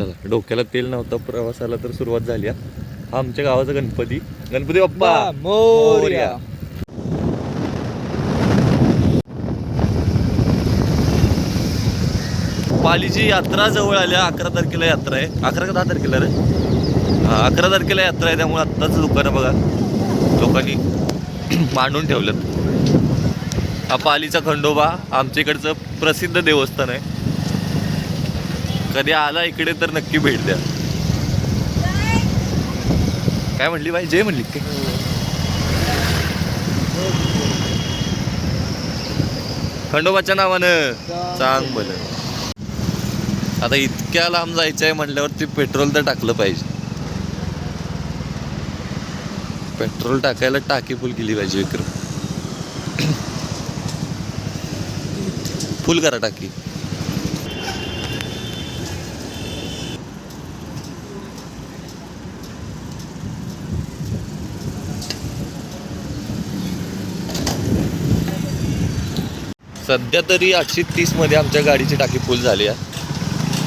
चला डोक्याला तेल नव्हतं प्रवासाला तर सुरुवात झाली हा. आमच्या गावाचा गणपती. गणपती बाप्पा. मोरया. पालीची यात्रा जवळ आल्या अकरा तारखेला यात्रा आहे. अकरा का दहा तारखेला रे? हा अकरा तारखेला यात्रा आहे त्यामुळे आत्ताच दुकानं बघा. लोकांनी मांडून ठेवलेत हा पालीचा खंडोबा आमच्या इकडचं प्रसिद्ध देवस्थान आहे. कधी आला इकडे तर नक्की भेट द्या. काय म्हणली बाई? जय म्हणली काय? खंडोबाच्या नावानं सांग बर. आता इतक्या लांब जायचं आहे म्हटल्यावरती पेट्रोल तर टाकलं पाहिजे. पेट्रोल टाकायला टाकी फुल केली पाहिजे विक्रम. फुल करा टाकी. सध्या तरी आठशे तीसमध्ये आमच्या गाडीची टाकी फुल झाली आहे.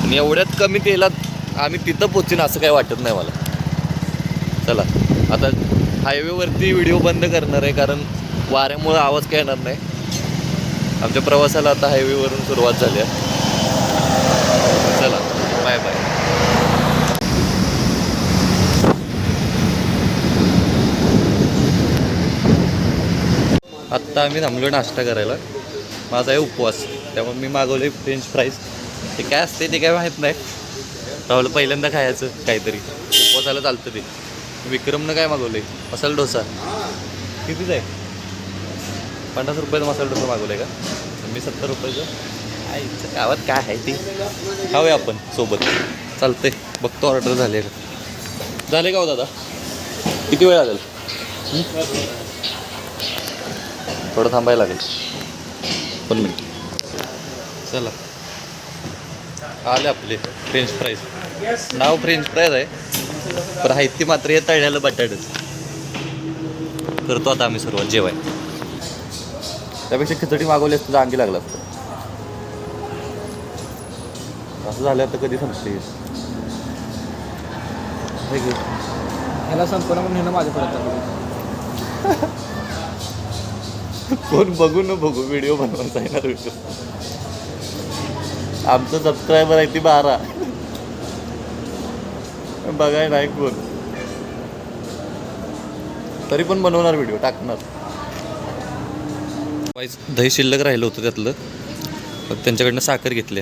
आणि एवढ्यात कमी तेलात आम्ही तिथं पोचीन असं काही वाटत नाही मला. चला आता हायवेवरती व्हिडिओ बंद करणार आहे कारण वाऱ्यामुळं आवाज काय येणार नाही. आमच्या प्रवासाला आता हायवेवरून सुरुवात झाली आहे. चला बाय बाय आत्ता आम्ही थांबलो नाश्ता करायला. माझा आहे उपवास. त्यामुळे मी मागवले फ्रेंच फ्राईज ते काय असते ते काय माहीत नाही. राहुल पहिल्यांदा खायचं काहीतरी. उपवासाला चालतं ते. विक्रमनं काय मागवलं आहे मसाला डोसा. कितीच आहे? पन्नास रुपयाचा मसाला डोसा मागवलाय का? मी सत्तर रुपयाचं. आईच्या गावात काय आहे ते? खाऊया आपण सोबत. चालतंय. बघतो ऑर्डर झाले का? झाले का हो दादा? किती वेळ लागेल? थोडं थांबायला लागेल. दोन मिनिट चला. आले आपले फ्रेंच फ्राईज नाव फ्रेंच फ्राईज आहे. पण आहे ती मात्र हे तळलेलं बटाटच. करतो आता आम्ही सुरुवात जेवाय. त्यापेक्षा खिचडी मागवली असतं अंगी लागला असतं. असं झालं तर कधी संपते? हे. ह्याला संपलं म्हणून ह्यानं माझ्यापर्यंत आलं. कोण बघू न बघू व्हिडिओ बनवायचा आहे ना व्हिडिओ आमचं सबस्क्रायबर आहे ती बारा. बघाय नाही कोण. तरी पण बनवणार व्हिडिओ टाकणार. दही शिल्लक राहिलं होतं त्यातलं. त्यांच्याकडनं साखर घेतली.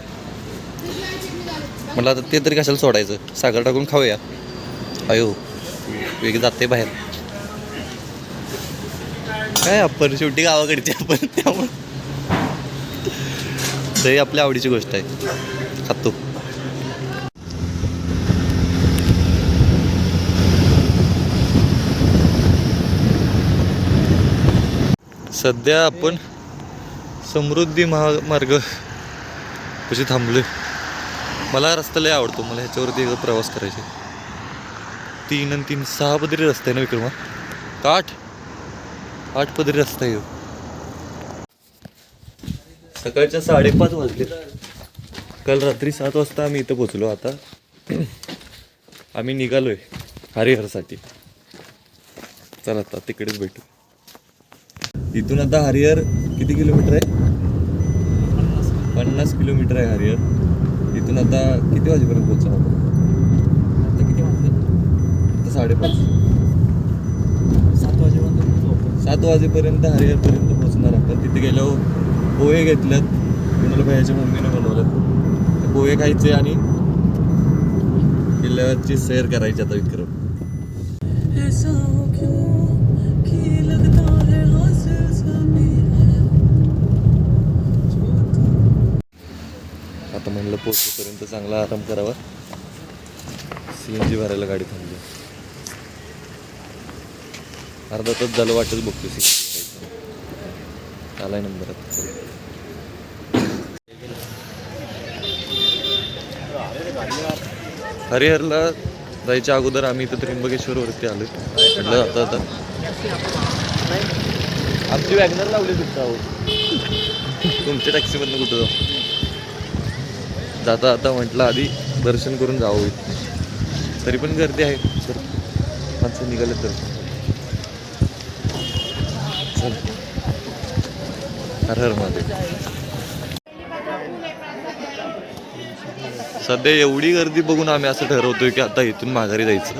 म्हटलं आता ते तरी कशाला सोडायचं? साखर टाकून खाऊया. अयो वेग जाते बाहेर. काय आपण? शेवटी गावाकडचे आपण त्यामुळे. दही आपल्या आवडीची गोष्ट आहे. खातो सध्या आपण समृद्धी महामार्ग कशी थांबलोय. मला रस्ता लय आवडतो. मला ह्याच्यावरती प्रवास करायचे तीन आणि तीन सहा पदरी रस्ता आहे ना विक्रमा का आठ पदरी रस्ता येऊ. सकाळच्या साडेपाच वाजले. काल रात्री सात वाजता आम्ही इथं पोचलो आता आम्ही निघालोय हरिहरसाठी. चला आता तिकडेच भेटू. इथून आता हरिहर किती किलोमीटर आहे? पन्नास किलोमीटर आहे हरिहर. इथून आता किती वाजेपर्यंत पोहोचणार आता किती वाजले? आता साडेपाच. सात वाजेपर्यंत हरिहरपर्यंत पोहोचणार आपण. तिथे गेल्यावर पोहे घेतल्यात. कुणाला भैयाच्या मम्मीने बनवलं ते पोहे खायचे आणि किल्ल्यावरची सैर करायची आता विक्रम आता म्हणलं पोहोचेपर्यंत चांगला आराम करावा. सी एन जी भरायला गाडी थांबली. अर्धा तास झालं वाटच बघतो सी आलाय नंबर आता. हरिहरला जायच्या अगोदर आम्ही इथं त्र्यंबकेश्वरवरती आलो म्हटलं आता आता आमची वॅगनर लावली तुमचा तुमच्या टॅक्सीमधनं कुठं जाऊ? जाता आता म्हटलं आधी दर्शन करून जावं तरी पण गर्दी आहे. तर माणसं निघाले तर हर हर महादेव सध्या एवढी गर्दी बघून आम्ही असं ठरवतोय की आता इथून माघारी जायचं.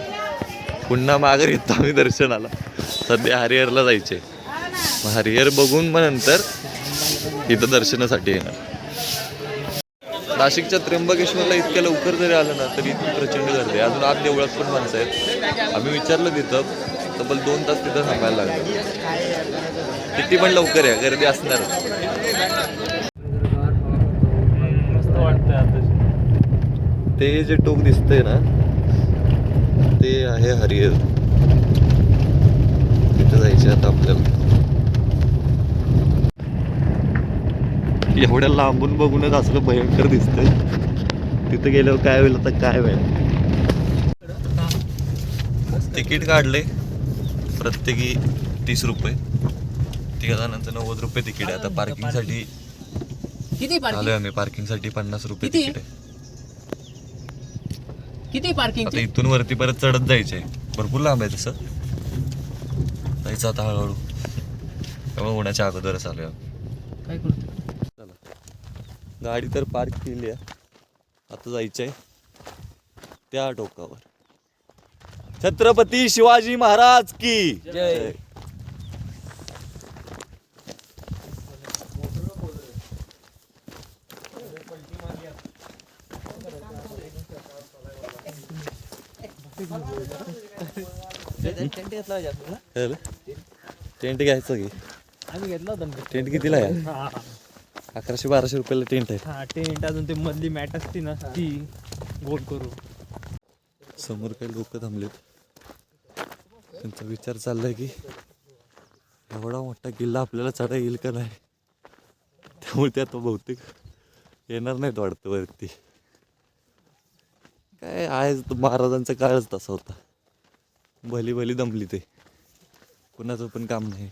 पुन्हा माघारी येतो आम्ही दर्शनाला. सध्या हरिहरला जायचे मग हरिहर बघून मग नंतर इथं दर्शनासाठी येणार. नाशिकच्या त्र्यंबकेश्वरला इतक्या लवकर जरी आलं ना तरी इथून प्रचंड गर्दी आहे. अजून आत देवळात पण माणसं आहेत. आम्ही विचारलं तिथं तब्बल दोन तास तिथं थांबायला लागलं. किती पण लवकर आहे गर्दी असणार. ते जे टोक दिसतंय ना ते आहे हरिहर. तिथं जायचे आता आपल्याला. एवढ्या लांबून बघूनच असलं भयंकर दिसतंय. तिथं गेल्यावर काय होईल आता काय होईल तिकीट काढले प्रत्येकी तीस रुपये. तिघा जणांचं नव्वद रुपये तिकीट आहे. आता पार्किंगसाठी किती आलोय पार्किंग आम्ही. पार्किंगसाठी पन्नास रुपये किती? तिकीट आहे. किती पार्किंग आता इथून वरती परत चढत जायचंय. भरपूर लांब आहे तसं. जायचं आता हळूहळू. त्यामुळे उन्हाच्या अगोदरच आलोय आम्ही. काय करतो गाडी तर पार्क केली आहे. आता जायचंय त्या टोकावर. छत्रपती शिवाजी महाराज की जय. टेंट घ्यायचं की? आम्ही घेतला होता टेंट कितीला आहे? अकराशे बाराशे रुपयाला टेंट आहे. हा टेंट अजून ते मधली मॅट असते ना ती गोल करू. समोर काही लोक थांबलेत. त्यांचा विचार चाललाय की एवढा मोठा किल्ला आपल्याला चढा येईल का नाही? त्यामुळे ते आता बहुतेक येणार नाहीत वाटतं वरती. काय आहे महाराजांचा काळच तसा होता. भली भली दमली ते. कुणाचं पण काम नाही.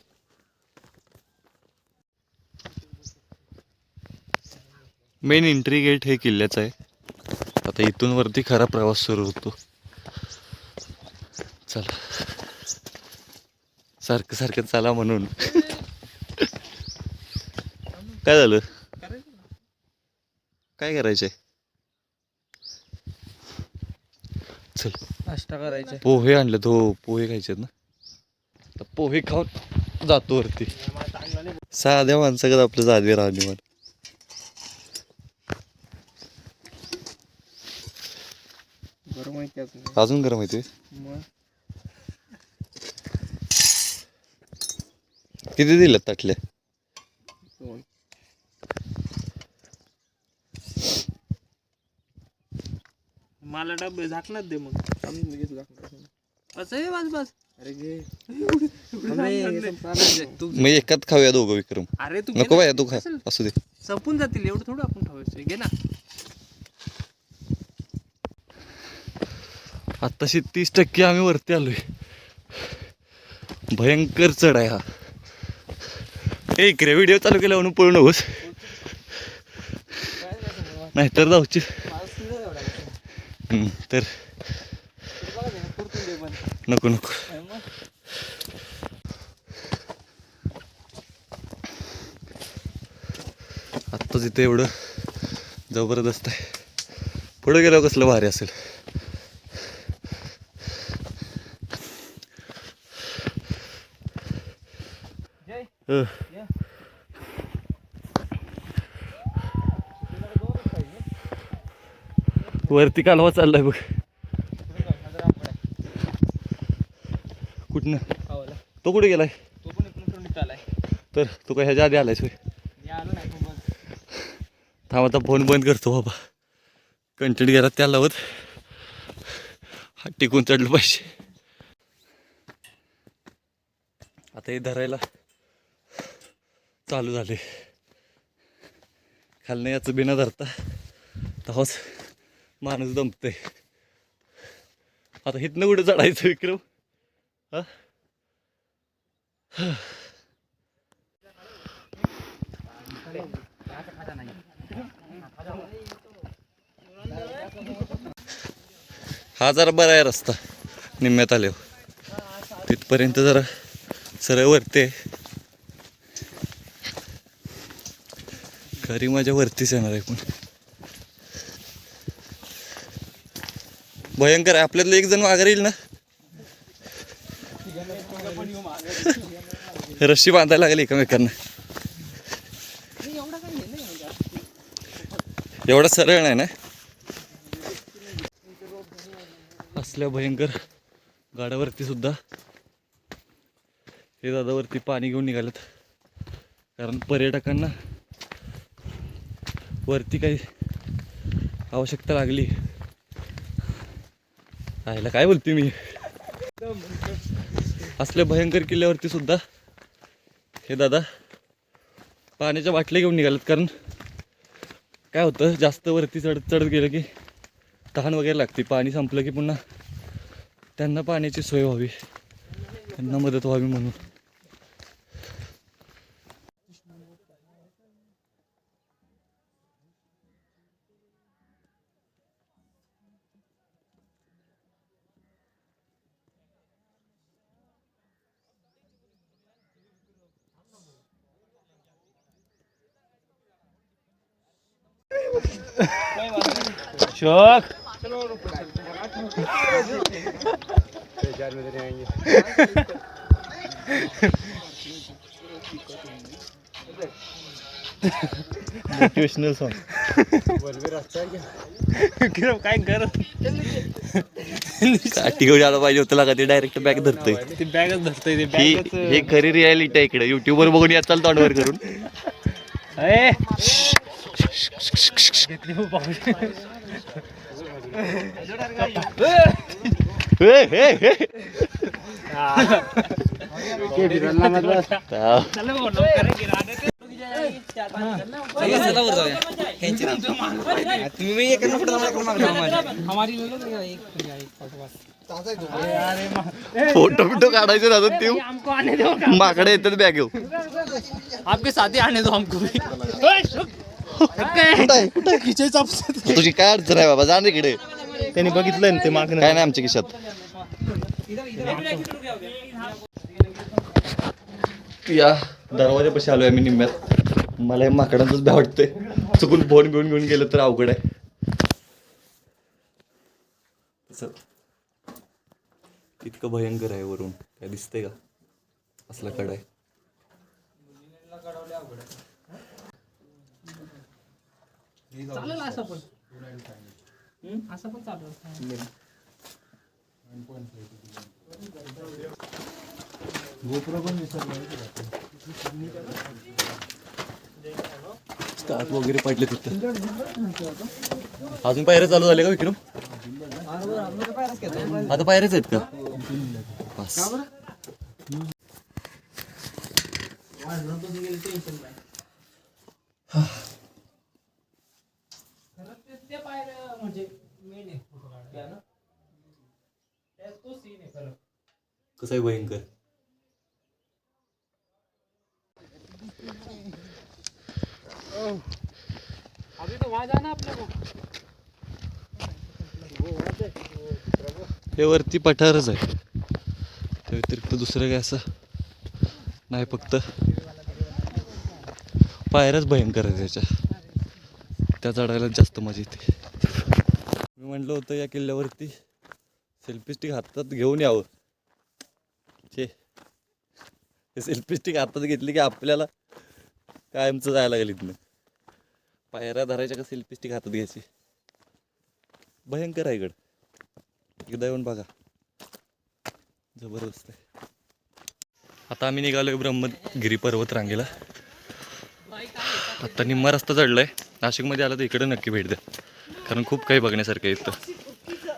मेन एंट्री गेट हे किल्ल्याचं आहे. आता इथून वरती खरा प्रवास सुरू होतो. चला. सारखं सारखं चला म्हणून. काय झालं? काय करायचंय? चल. नाश्ता करायचे पोहे आणले हो पोहे खायचे ना. आता पोहे खाऊन जातो वरती. साध्या माणसाकडे आपलं साधे राहणीमान बरं माहिती अजून? अजून करा माहिती किती दिल्यात ताटल्या दोन मला डबे झाकणार दे मग. आम्ही लगेच झाकणार असं आहे बस बस अरे घे. तू मग एकात खाऊया दोघं विक्रम. अरे तू नको. बाया तू खा? असू दे. संपून जातील एवढं थोडं आपण ठेवायचं. घे ना. आत्ताशी तीस टक्के आम्ही वरती आलोय. भयंकर चढ आहे हा. ए इकडे व्हिडिओ चालू केला म्हणून पळू नकोस. नाहीतर जाऊची तर नको नको. आत्ताच इथे एवढं जबरदस्त आहे. पुढे गेल्यावर कसलं भारी असेल. वरती कालवा चाललाय बघ. कुठनं? तो कुठे गेलाय? तर तू काय ह्याच्या आधी आलायस होय मी आलो नाही पण बघ. थांब आता फोन बंद करतो बाबा. कंटेंट घरात त्या लावत. हा टिकून चढलं पाहिजे. आता हे धरायला चालू झाले खालनं याचं बिना धरता. तवाच माणूस दमतंय. आता हिथनं कुठं चढायचं विक्रम? हा? हा जरा बरा आहे रस्ता. निम्म्यात आले तिथपर्यंत जरा सरळ वरते खरी माझ्या वरतीच येणार आहे पण. भयंकर आहे. आपल्यातलं एक जण माघार येईल ना? रस्सी बांधायला लागली एकमेकांना. एवढा सरळ नाही ना? असल्या भयंकर गाड्यावरती सुद्धा हे दादावरती पाणी घेऊन निघालेत. कारण पर्यटकांना वरती काही आवश्यकता लागली. राहायला काय बोलते मी? असल्या भयंकर किल्ल्यावरती सुद्धा हे दादा पाण्याच्या बाटल्या घेऊन निघालेत कारण काय होतं जास्त वरती चढत चढत गेलं की तहान वगैरे लागते. पाणी संपलं की पुन्हा त्यांना पाण्याची सोय व्हावी त्यांना मदत व्हावी म्हणून. शोक. मोटिवेशनल काय आलं पाहिजे होतं लागा ते डायरेक्ट बॅग धरतंय. ते बॅगच धरतोय ते ही बॅगच हे खरी रियालिटी आहे इकडे. युट्यूबवर बघून याचाल तोंडवर करून. घेतली हो. हे, हे, हे. हा. फोटो बिटो काढायचे दादा ते हमको आने दो माकडे येतात बॅग घेऊ आपके साथ ही आने दो हमको भी शुक. तुझी काय अडचण आहे बाबा? जा ना इकडे त्यांनी बघितलं ना ते मागणं. काय नाही आमच्या खिशात. या दरवाजापाशी आलोय आम्ही निम्म्यात. मला हे माकडांचंच भ्या वाटतंय. चुकून फोन घेऊन घेऊन गेलं तर अवघड आहे. इतकं भयंकर आहे वरून. काय दिसतंय का? असला कड आहे. चालेल असं पण. हम्म, असं पण चालेल. स्टार्ट वगैरे पडले तिथं अजून पायऱ्या चालू झाल्या का विक्रम? आता पायऱ्याच आहेत का? बस. कसं आहे भयंकर. अभी तो वहाँ जाना अपने को. हे वरती पठारच आहे. त्या व्यतिरिक्त दुसरं काय असं नाही फक्त. पायऱ्याच भयंकर आहे त्याच्या त्या चढायला जास्त मजा येते. मी म्हटलं होतं या किल्ल्यावरती सेल्फी स्टिक हातात घेऊन यावं छे हे सेल्फी स्टिक हातात घेतली की आपल्याला कायमचं जायला लागेल इथनं. पायऱ्या धरायच्या का सेल्फी स्टिक हातात घ्यायची? भयंकर आहे इकडं एकदा येऊन बघा. जबरदस्त आहे. आता आम्ही निघालोय ब्रह्मगिरी पर्वत रांगेला. आता निम्मा रस्ता चढलाय. नाशिकमध्ये आला तर इकडे नक्की भेट द्या. कारण खूप काही बघण्यासारखं आहे इथं.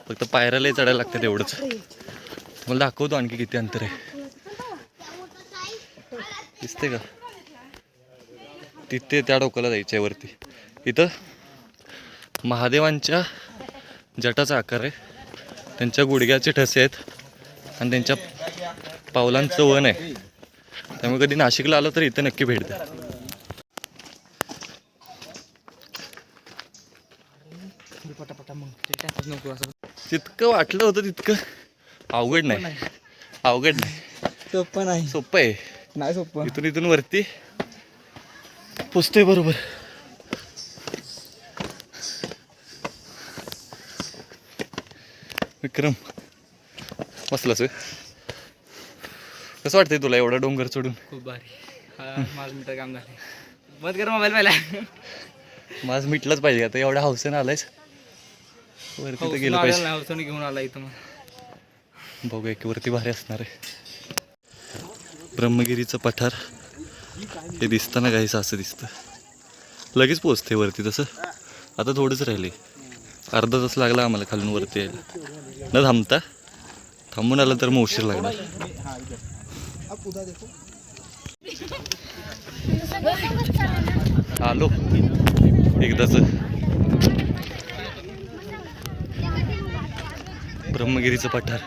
फक्त पायऱ्यालाही चढायला लागतं तेवढंच मला दाखवतो आणखी किती अंतर आहे. दिसते का? तिथे त्या डोक्याला जायचं आहे वरती. इथं महादेवांच्या जटाचा आकार आहे. त्यांच्या गुडघ्याचे ठसे आहेत आणि त्यांच्या पावलांचं वन आहे. त्यामुळे कधी नाशिकला आलं तर इथं नक्की भेट द्या. जितकं वाटलं होतं तितकं अवघड नाही. अवघड नाही. सोपं नाही. सोपं आहे. नाही सोपं इथून इथून वरती. पोचतोय बरोबर. विक्रम बसलाच? कसं वाटतंय तुला एवढा डोंगर चढून? खूप भारी. माझं मिटर काम झाले बंद कर मोबाईल पहिला. माझ मिटलंच पाहिजे आता एवढ्या हौसेनं आलायस. वरती तर गेलं पाहिजे. हौसनी घेऊन आला इथं मग. बघूया की वरती भारी असणार आहे. ब्रह्मगिरीचं पठार. हे दिसतं ना काहीच असं दिसतं. लगेच पोचते वरती तसं. आता थोडंच राहिले. अर्धा तास लागला आम्हाला खालून वरती यायला. न थांबता. थांबून आलं तर मग उशीर लागणार. आलो. एकदाच. ब्रह्मगिरीचं पठार.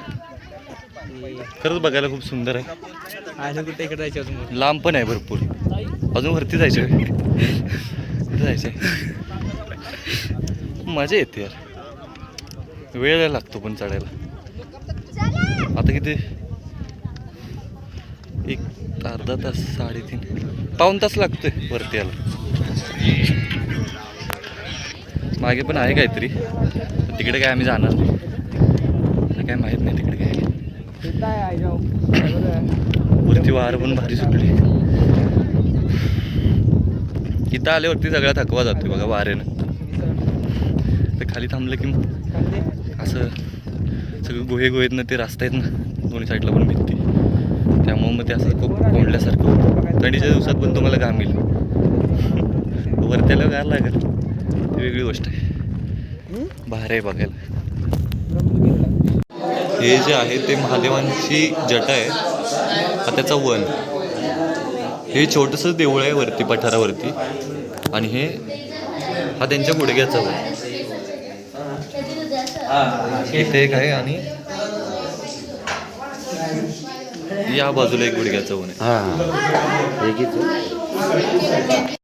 खरंच बघायला खूप सुंदर आहे. आणि कुठे इकडे जायचं अजून? लांब पण आहे भरपूर. अजून वरती जायचं आहे. कुठं जायचं आहे? मजा येते यार. वेळ लागतो पण चढायला. आता किती? एक अर्धा तास साडेतीन. पाऊन तास लागतोय वरती यायला. मागे पण आहे काहीतरी. पण तिकडे काय आम्ही जाणार नाही. आता काय माहीत नाही तिकडे काय. वरती वार पण भारी सुटली. इथं आल्यावरती सगळा थकवा जातोय बघा वाऱ्यानं. तर खाली थांबलं की असं सगळं गुहे गुहेतनं ते रस्ता आहेत ना दोन्ही साईडला पण भिंती त्यामुळं मग ते असं खूप कोंडल्यासारखं होतं. थंडीच्या दिवसात पण तुम्हाला घाम येईल वरती आल्यावर गार लागेल. ती वेगळी गोष्ट आहे. भारी आहे बघायला. हे जे आहे ते महादेवांची जटा आहे. हा त्याचा वन. हे छोटंसं देऊळ आहे वरती पठारावरती. आणि हे हा त्यांच्या गुडघ्याचा वन. इथे एक आहे आणि या बाजूला एक गुडघ्याचा वन आहे.